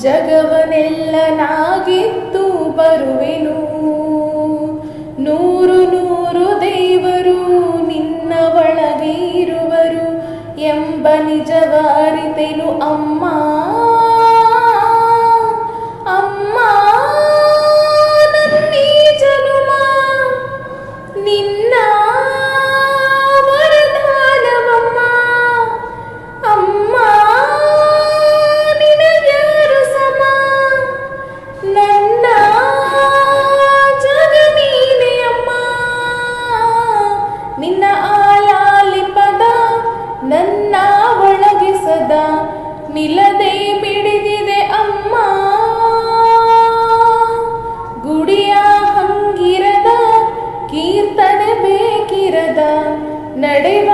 ಜಗವನೆಲ್ಲ ನಾಗಿತ್ತು ಬರುವೆನು. ನೂರು ನೂರು ದೇವರು ನಿನ್ನ ಒಳಗೆ ಇರುವರು ಎಂಬ ನಿಜವಾರಿತೆನು ಅಮ್ಮ. ಅಮ್ಮ, ನನ್ನೀ ಜನುಮ, ನಿನ್ನ Friday